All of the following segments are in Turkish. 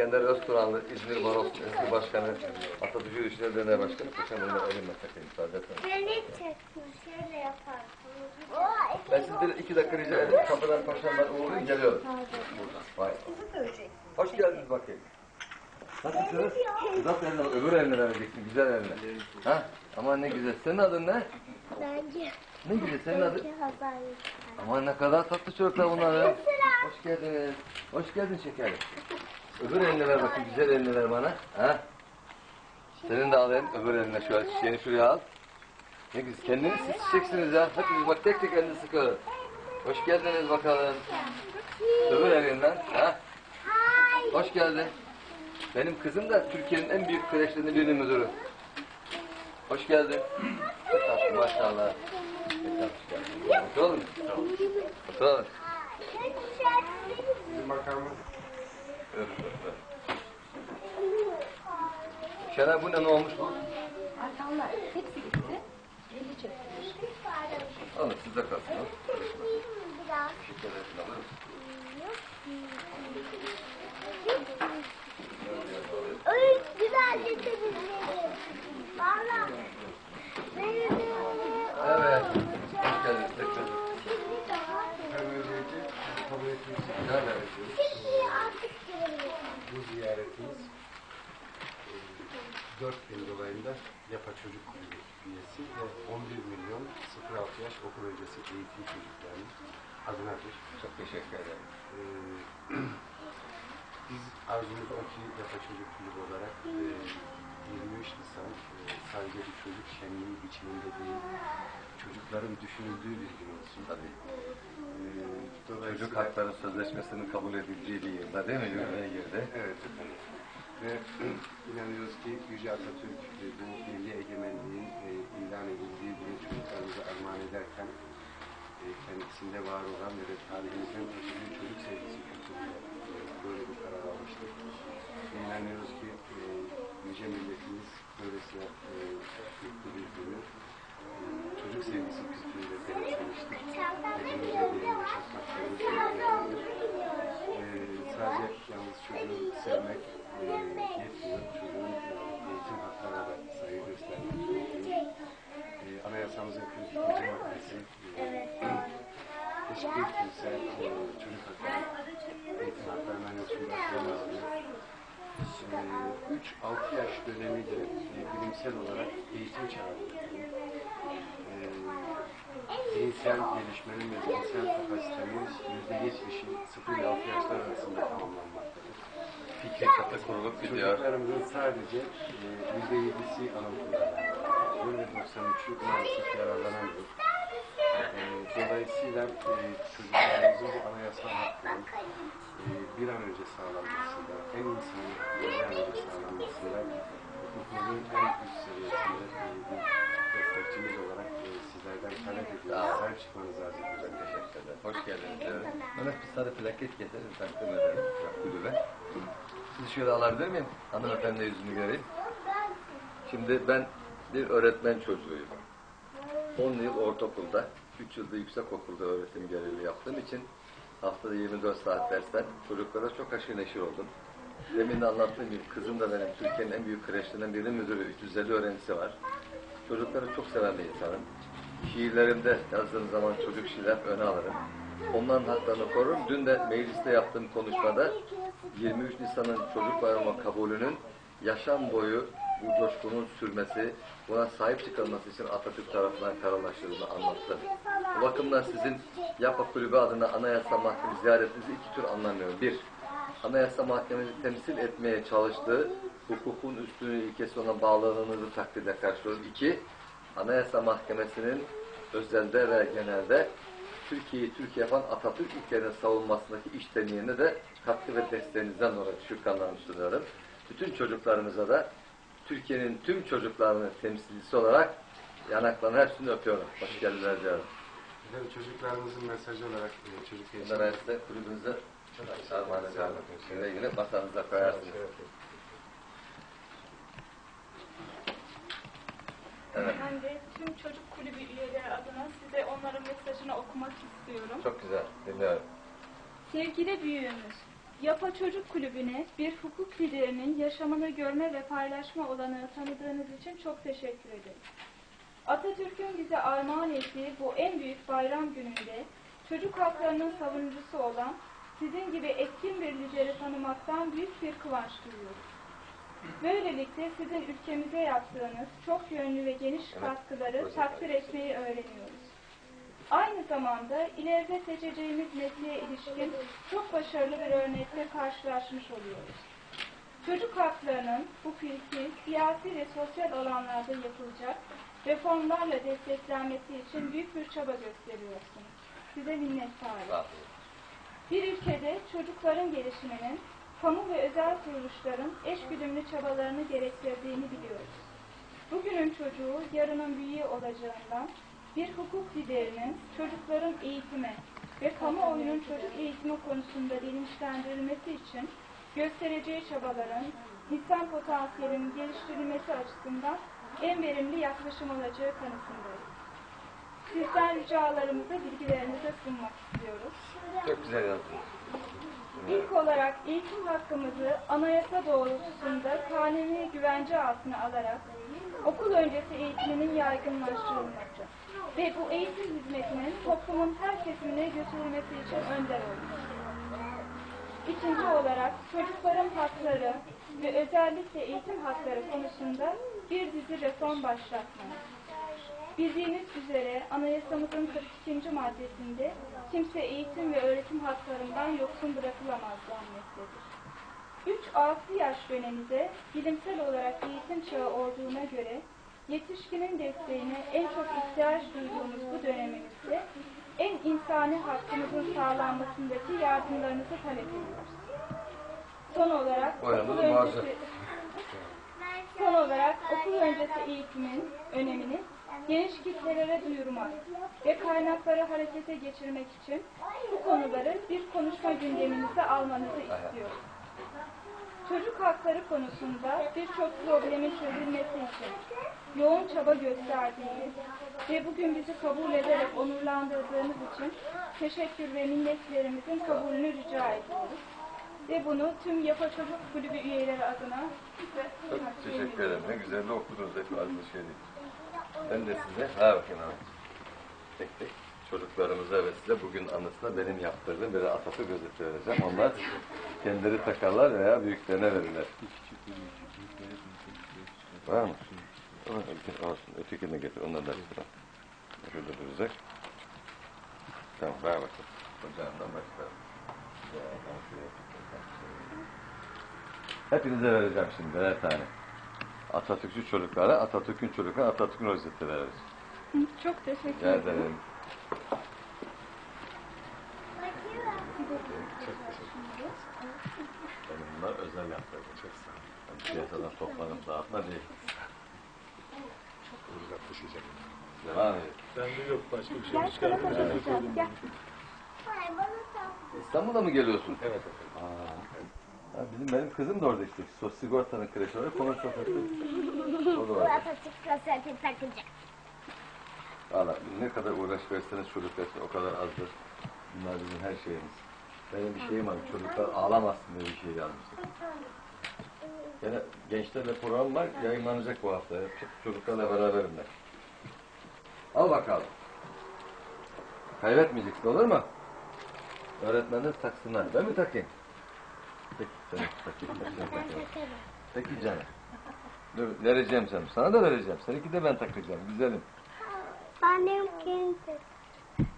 İskender Özturanlı, İzmir Barosu eski başkanı, Atatürk Yürüyüşleri Derneği Başkanı. Paşam bunu elimle takayım sadece. Beni çekme, şöyle yaparsın. Ben sizi bir iki dakika rica edeyim. Kapıdan paşam ben uğrayayım geliyorum. Buradan. Vay. Hoş geldiniz bakayım. Nasılsınız? Uzat eline bak, öbür eline vereceksin, güzel eline. Ha? Aman ne güzel. Senin adın ne? Bence Ne güzel, senin adın? Aman ne kadar tatlı çocuklar bunlar ya. Hoş geldiniz. Hoş geldin şekerim. Öbür eline ver bakayım, güzel eline ver bana. Ha? Senin de alayım, öbür eline şöyle şişeni şuraya al. Ne güzel, kendiniz siz çiçeksiniz ya. Hepiniz bak tek tek elini sıkın. Hoş geldiniz bakalım. Öbür elinden, ha? Hoş geldin. Benim kızım da Türkiye'nin en büyük kreşlerinin birinin müdürü. Hoş geldin. Tatlı maşallah. Geldin. Oturalım. Oturalım. Öp, Şener bu ne, ne olmuş bu? Arkamlar hepsi gitti. Eli çökmüş. Alın sizde kalsın. Teşekkür ederim. alırım. Ay güzel getirdin Valla. Benim Evet. Hoş geldiniz. Tekrar. Güzel evet. Şimdi artık görüyorum. Bu ziyaretimiz e, 4 bin dolayında Yapa Çocuk Kulübü üyesi ve 11 milyon 0-6 yaş okul öncesi eğitim çocuklarının adınadır. Çok teşekkür ederim. E, Biz arzumuz o ki Yapa Çocuk Kulübü olarak e, 23 Nisan e, sadece bir çocuk şenliği biçiminde değil, çocukların düşünüldüğü bir gün olsun. Tabii. E, Çocuk hakları sözleşmesinin kabul edildiği bir yılda değil mi? Yürürlüğe girdi. Evet efendim. Ve inanıyoruz ki Yüce Atatürk e, bu milli egemenliğin e, ilan edildiği günü çocuklarımıza armağan ederken e, kendisinde var olan ve tarihimizden taşıdığı çocuk sevgisi kültürüyle böyle bir karar almıştır. Ve inanıyoruz ki e, Yüce milletimiz böylesine e, mutlu bir günü e, çocuk sevgisi kültürüyle benimsemiştir. Hepimize bir yaşatmak zorundayız. Ee, sadece yalnız çocuğu sevmek e, yetmiyor. Çocuğun e, eğitim haklarına da saygı göstermek gerekiyor. E, anayasamızın 42. maddesi e, hiçbir kimse e, çocuk hakları, eğitim haklarından yoksun bırakılamaz diyor. E, 3-6 yaş dönemi de e, bilimsel olarak eğitim çağıdır. E, zihinsel gelişmenin ve zihinsel kapasitenin %70'i 0 ile 6 yaşlar arasında tamamlanmaktadır. Fikri katı kurulup gidiyor. Çocuklarımızın sadece e, %7'si anaokulda ve 93'ü maalesef yararlanamıyor. E, dolayısıyla e, çocuklarımızın bu anayasal hakkının e, bir an önce sağlanmasında, en insani bir an önce sağlanmasında hukukunun en üst seviyesinde bir destekçimiz olarak e, sizlerden talep ediyoruz. Sahip çıkmanızı arz ediyoruz. Teşekkür ederim. Hoş geldiniz. Evet. Mehmet bir sarı plaket getirin. Takdim ederim. Bak, Kulübe. Sizi şöyle alabilir miyim? Hanımefendi yüzünü göreyim. Şimdi ben bir öğretmen çocuğuyum. 10 yıl ortaokulda, 3 yılda yüksek okulda öğretim görevi yaptığım için haftada 24 saat dersten çocuklara çok aşırı neşir oldum. Demin de anlattığım gibi kızım da benim Türkiye'nin en büyük kreşlerinden birinin müdürü, 350 öğrencisi var. Çocukları çok seven bir insanım. Şiirlerimde yazdığım zaman çocuk şiirler öne alırım. Onların haklarını korurum. Dün de mecliste yaptığım konuşmada 23 Nisan'ın çocuk bayramı kabulünün yaşam boyu bu coşkunun sürmesi, buna sahip çıkılması için Atatürk tarafından kararlaştırıldığını anlattım. Bu bakımdan sizin Yapa Kulübü adına Anayasa Mahkemesi ziyaretinizi iki tür anlamıyorum. Bir, Anayasa Mahkemesi temsil etmeye çalıştığı hukukun üstünlüğü ilkesi olan bağlılığınızı takdirde karşılıyorum. İki, Anayasa Mahkemesi'nin özelde ve genelde Türkiye'yi Türkiye yapan Atatürk ilkelerinin savunmasındaki iştenliğine de katkı ve desteğinizden dolayı şükranlarımı sunuyorum. Bütün çocuklarımıza da Türkiye'nin tüm çocuklarının temsilcisi olarak yanaklarını hepsini öpüyorum. Hoş geldiler diyorum. Çocuklarımızın mesajı olarak e, çocuk Bunları size kulübünüze armağan ediyorum. Güle güle masanıza koyarsınız. Evet. Ben de tüm çocuk kulübü üyeleri adına size onların mesajını okumak istiyorum. Çok güzel. Dinliyorum. Sevgili büyüğümüz, Yapa Çocuk Kulübü'ne bir hukuk liderinin yaşamını görme ve paylaşma olanağı tanıdığınız için çok teşekkür ederim. Atatürk'ün bize armağan ettiği bu en büyük bayram gününde çocuk haklarının savunucusu olan sizin gibi etkin bir lideri tanımaktan büyük bir kıvanç duyuyoruz. Böylelikle sizin ülkemize yaptığınız çok yönlü ve geniş katkıları takdir etmeyi öğreniyoruz. Aynı zamanda ileride seçeceğimiz mesleğe ilişkin çok başarılı bir örnekle karşılaşmış oluyoruz. Çocuk haklarının hukuki, siyasi ve sosyal alanlarda yapılacak reformlarla desteklenmesi için büyük bir çaba gösteriyorsunuz. Size minnettarım. Bir ülkede çocukların gelişiminin kamu ve özel kuruluşların eşgüdümlü çabalarını gerektirdiğini biliyoruz. Bugünün çocuğu yarının büyüğü olacağından bir hukuk liderinin çocukların eğitimi ve kamuoyunun çocuk eğitimi konusunda bilinçlendirilmesi için göstereceği çabaların insan potansiyelinin geliştirilmesi açısından en verimli yaklaşım olacağı kanısındayız. Sizden ricalarımızı bilgilerinize sunmak istiyoruz. Çok güzel yazdın. İlk olarak eğitim hakkımızı anayasa doğrultusunda kanuni güvence altına alarak okul öncesi eğitiminin yaygınlaştırılması ve bu eğitim hizmetinin toplumun her kesimine götürülmesi için önder olması. İkinci olarak çocukların hakları ve özellikle eğitim hakları konusunda bir dizi reform başlatmamız. Bildiğiniz üzere anayasamızın 42. maddesinde kimse eğitim ve öğretim haklarından yoksun bırakılamaz denmektedir. 3-6 yaş döneminde bilimsel olarak eğitim çağı olduğuna göre yetişkinin desteğine en çok ihtiyaç duyduğumuz bu dönemimizde en insani hakkımızın sağlanmasındaki yardımlarınızı talep ediyoruz. Son olarak okul öncesi Son olarak okul öncesi eğitimin önemini geniş kitlelere duyurmak ve kaynakları harekete geçirmek için bu konuları bir konuşma gündeminize almanızı istiyorum. Çocuk hakları konusunda birçok problemin çözülmesi için yoğun çaba gösterdiğiniz ve bugün bizi kabul ederek onurlandırdığınız için teşekkür ve minnetlerimizin kabulünü rica ediyoruz. Ve bunu tüm Yapa Çocuk Kulübü üyeleri adına Çok teşekkür ederim. Ne güzel de okudunuz hep bir şey değil. Ben de size, ha bakayım abi. Tek tek çocuklarımıza ve size bugün anısına benim yaptırdığım bir Atatürk özeti vereceğim. Onlar kendileri takarlar veya büyüklerine verirler. Var mı? Olsun, ötekini getir, onları da getir. Şurada duracak. Tamam, ver bakalım. Ocağından başlayalım. Hepinize vereceğim şimdi birer tane. Atatürkçü çocuklara, Atatürk'ün çocuklara Atatürk'ün rozeti veririz. Çok teşekkür Rica ederim. ederim. Benim bunlar özel yaptırdım. Çok sağ olun. Yani piyasadan toplanıp dağıtma değil. Uzaklaşacak. Devam edin. Bende yok başka bir şey. Bakacağım. Gel. Hayır bana sal. İstanbul'a mı geliyorsun? Evet efendim. Aa. Ha, bizim benim kızım da orada işte. Sos sigortanın kreşi var. Konuş sokakta. O da var. Atatürk kaseti takacak. Valla ne kadar uğraş verseniz çocuk versin o kadar azdır. Bunlar bizim her şeyimiz. Benim bir şeyim var. Çocuklar ağlamasın diye bir şey yazmıştık. Gene gençlerle program var. Yayınlanacak bu hafta. Çocuklarla beraberim ben. Al bakalım. Kaybetmeyeceksin olur mu? Öğretmenler taksınlar. Ben mi takayım? Peki, canım. Dur, vereceğim sana. Sana da vereceğim. Seninki de ben takacağım. Güzelim. Ben benimkini tak.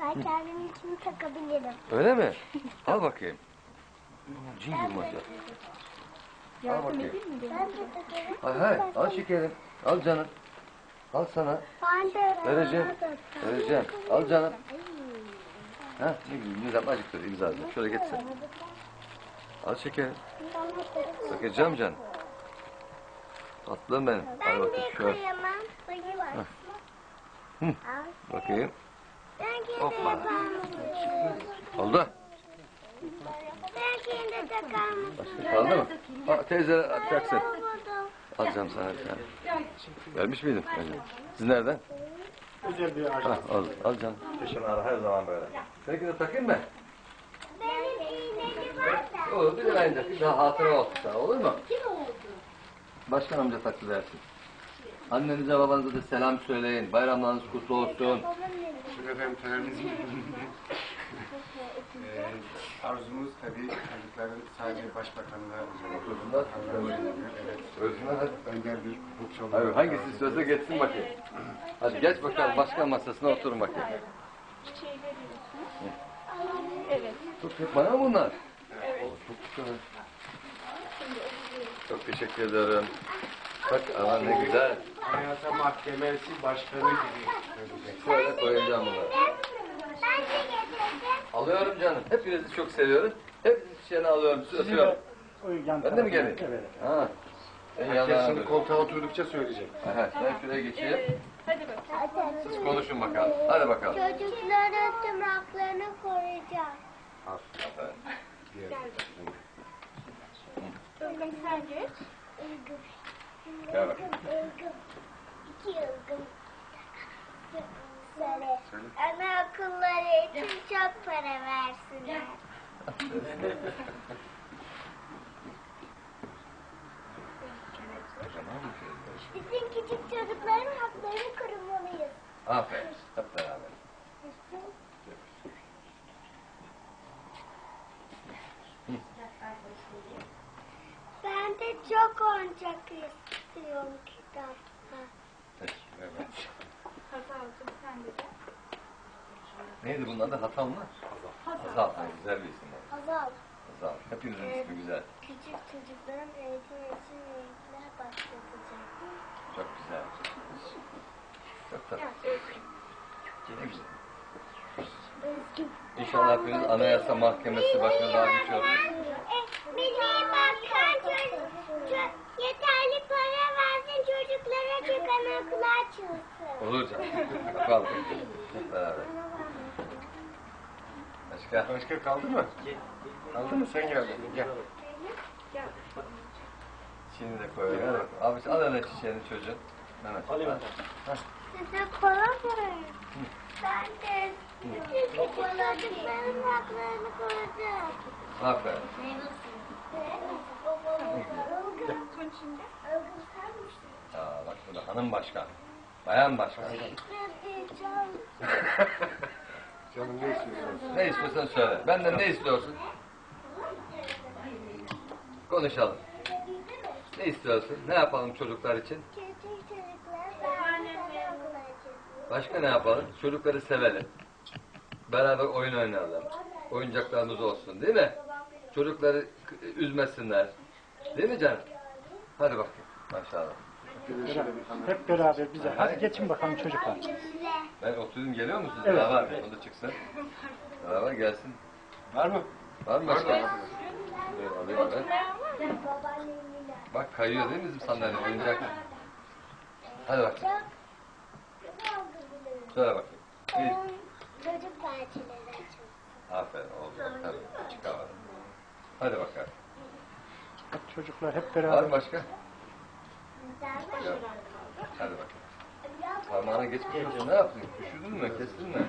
Ben kendim için takabilirim. Öyle mi? Al bakayım. Cin maşallah. Al bakayım. Ben de takarım. Hay hay. Al şekerim. Al canım. Al sana. Ben de Vereceğim. Vereceğim. Al canım. Ha ne güzel. İmza azıcık dur. İmza azıcık. Şöyle geçsin. Al da- Takacağım canım. Tatlım benim. Al Ben bakayım. de Şöyle. koyamam. Bıyı var. Hı. Al. Bakayım. Hoppa. Oldu. Başka kaldı mı? Ha, teyze atacaksın. Alacağım sana bir tane. Vermiş miydin? Siz nereden? Özel bir ağaç. Ha, al, al canım. Kışın ara her zaman böyle. Seninki de takayım mı? Benim iğneli var da. Olur bir de bence bir daha hatıra olsun sana olur mu? Kim oldu? Başkan amca takdir versin. Annenize babanıza da selam söyleyin. Bayramlarınız kutlu olsun. Şimdi efendim törenimiz Ee, arzumuz tabii çocukların sadece başbakanla Otursunlar. Evet. Özüne hadi. Önder bir hukukçu Hayır, olarak. hangisi söze geçsin bakayım. Hadi geç bakalım başkan masasına oturun bakayım. Çiçeği veriyorsunuz. Evet. Çok çok bana mı bunlar? Çok güzel. Çok teşekkür ederim. Bak aman ne güzel. Anayasa Mahkemesi Başkanı gibi. Şöyle koyacağım. Ben getirdim. Alıyorum canım. Hepinizi çok seviyorum. Hepinizi çiçeğini alıyorum. Sizi öpüyorum. Ben de mi geleyim? Evet. Ha. En Herkes şimdi koltuğa oturdukça söyleyecek. Aha, ben şuraya geçeyim. Evet. Hadi bakalım. Siz konuşun bakalım. Hadi bakalım. Çocukların tüm haklarını koruyacağız. Aferin. Diye. Ilgın sen geç. Ilgın. Gel bakayım. Ilgın. İki ılgın. Söyle. Ana okulları için çok para versinler. Bizim küçük çocukların haklarını korumalıyız. Aferin. Hep beraber. Ben de çok oyuncak istiyorum kitapta. Peki, evet. Hazalcığım sen de gel. Neydi bunun adı? Hatal mı? Hazal. Hazal. Ha, güzel bir isim var. Hazal, Hazal. Hepinizin ismi güzel. küçük çocukların eğitim için renkler başlatacak. Çok güzel. Çok tatlı. Ne güzel. İnşallah hepiniz Anayasa Mahkemesi başına daha güç olur. Olur canım. Yapalım. Hep beraber. Başka? Başka kaldı mı? Kaldı mı? Sen geldin. Gel. Şimdi de koyalım. Abi al hele çiçeğini çocuğun. Mehmet. Alayım Ha. Size kola mı? Ben de küçük çocukların haklarını koruyacağım. Aferin. Şimdi. Özgür sen misin? Aa, bak burada hanım başkan. Bayan başkan. Canım ne istiyorsun? Ne istiyorsan söyle. Benden ne istiyorsun? Konuşalım. Ne istiyorsun? Ne yapalım çocuklar için? Başka ne yapalım? Çocukları sevelim. Beraber oyun oynayalım. Oyuncaklarımız olsun değil mi? Çocukları üzmesinler. Değil mi canım? Hadi bakayım. Maşallah. Hep beraber bize. Hadi geçin bakalım çocuklar. Ben oturdum geliyor musunuz? Evet. Beraber. O da çıksın. Beraber gelsin. Var mı? Var mı başka? Evet, alayım ben. Babaannemle. Bak kayıyor değil mi bizim sandalye? Oyuncak. Hadi bak. Söyle bakayım. İyi. Çocuk bahçeleri açılsın. Aferin oldu. Tabii. Çıkamadım. Hadi bakalım. Bak çocuklar hep Var mı beraber. başka? Hadi bakalım. Parmağına geçmiş olsun. Ne yaptın? Üşüdün mü? Kestin mi?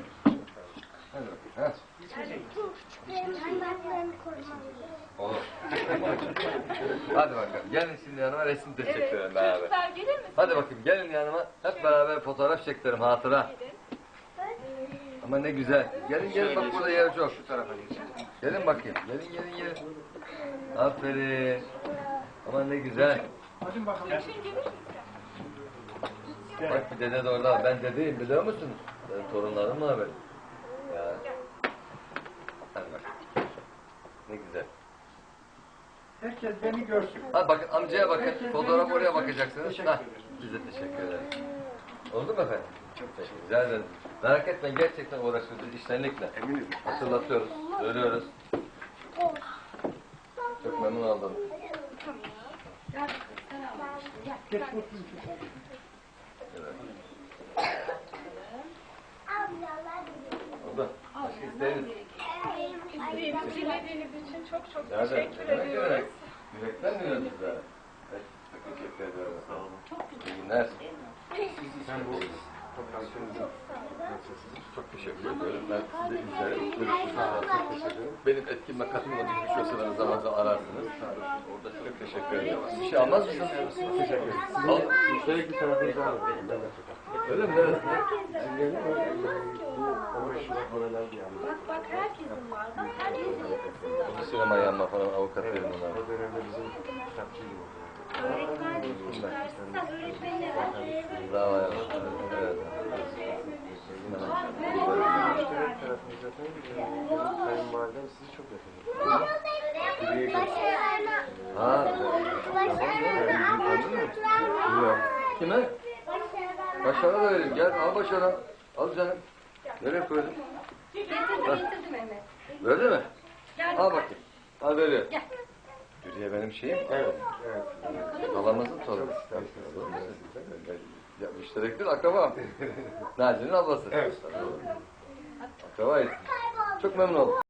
Hadi korumalıyız. Olur. Hadi bakalım. Gelin şimdi yanıma resim de çekelim beraber. Çocuklar gelir misiniz? Hadi bakayım gelin yanıma. Hep beraber fotoğraf çektirelim hatıra. Ama ne güzel. Gelin gelin bak burada yer çok. Şu tarafa geç. Gelin bakayım. Gelin gelin gelin. Aferin. Ama ne güzel. Hadi bakalım. Bak bir dede de orada. Ben dedeyim biliyor musunuz? Benim torunlarım var benim. Ya. Hadi bak. Ne güzel. Herkes beni görsün. Hadi bakın amcaya bakın. Fotoğraf oraya bakacaksınız. Ha, biz de teşekkür ederiz. Oldu mu efendim? Çok teşekkür Rica ederim. Merak etmeyin gerçekten uğraşıyoruz iştenlikle. Eminiz. Hatırlatıyoruz, söylüyoruz. Çok memnun oldum. İsteğiniz? Bizi dinlediğiniz için çok çok teşekkür ediyoruz. demek? Yürekten diyoruz sizlere. Evet, çok teşekkür ederim. Sağ olun. İyi günler. Sen bu Toplantımızın parçasıdır. Çok teşekkür ederim. Ben size izlerim. Görüşürüz. Benim etkime katılmadığım bir şey olsa zaman zaman ararsınız. Orada çok teşekkür ederim. Bir şey almaz mısınız? Teşekkür ederim. Al. Müşterek bir tarafınızı alın. Öyle mi? Evet. Sizlerin o e, bu 15 Şubat oralar bir anı. Bak bak herkesin var. Bak herkesin yakasında. Bu sinema yanma falan avukat Evet, benim onlar. o dönemde bizim kitapçıydı. Öğretmen öğretmenine ver. Dava yanma. Evet. Müşterek tarafınız zaten e, kayınvalidem sizi çok yakın. Ha. Kime? Başar'a da vereyim. Gel al Başar'a. Al canım. Nereye koydun? Getirdim Mehmet. Verdi mi? Al bakayım. Al veriyor. Gel. Gülüye benim şeyim. Evet, evet. Halamızın torunu. Ya müşterektir akraba. Naci'nin ablası. Evet. Akrabayız. Çok memnun oldum.